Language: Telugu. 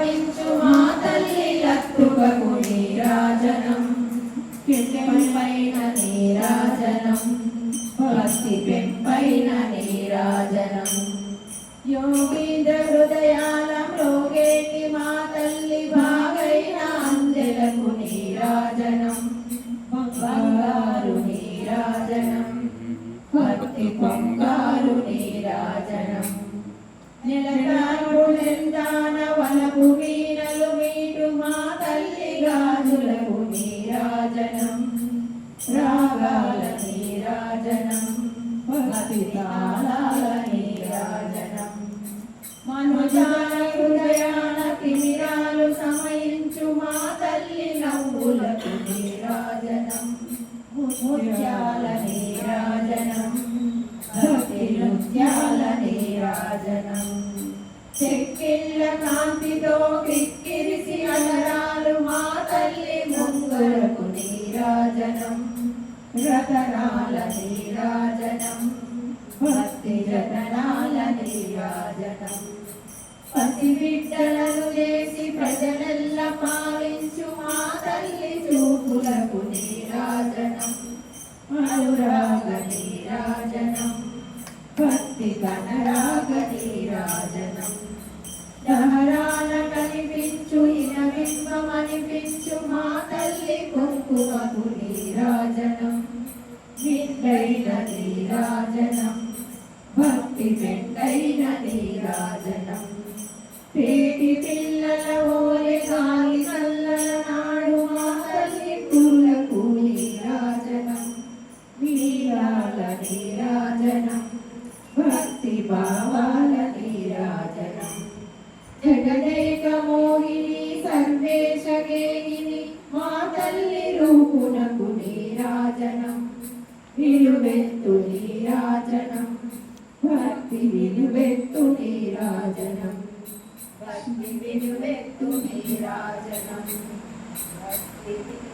స్థాపించు మా తల్లి లత్తుకకు నీరాజనం పెంపైన నీరాజనం భక్తి పెంపైన నీరాజనం యోగీంద్ర మా తల్లి బాగైన అందెలకు నీరాజనం బంగారు నీరాజనం భక్తి బంగారు నీరాజనం తిమిరాలు సమయించు మా తల్లి నవ్వులకు నీరాజనం. ముత్యాల నీరాజనం భక్తి నృత్యాల నీరాజనం చెక్కిళ్ళ కాంతితో కిక్కిరిసి రతనాల నీరాజనం భక్తి జతనాల నీరాజనం పసి బిడ్డలను చేసి ప్రజలెల్ల పాలించు మా తల్లి చూపులకు నీరాజనం। అనురాగ నీరాజనం భక్తి కనరాగ నీరాజనం దహరాల కనిపించు ఇనవింబమనిపించు మా తల్లి కుంకుమకు నిండైన భక్తి పెండైన నీరాజనం పేటి పిల్లల ఓలే గాలి కల్లల నాడు మా తల్లి పూలకు నీరాజనం వీరాల నీరాజనం భక్తి భావాల నీరాజనం జగదేక మోహిని సర్వేశ గేహిని రూపునకు నీరాజనం విలువెత్తు నీరాజనం భక్తి విలువెత్తు నీరాజనం భక్తి విలువెత్తు నీరాజనం భక్తి విలువెత్తు నీరాజనం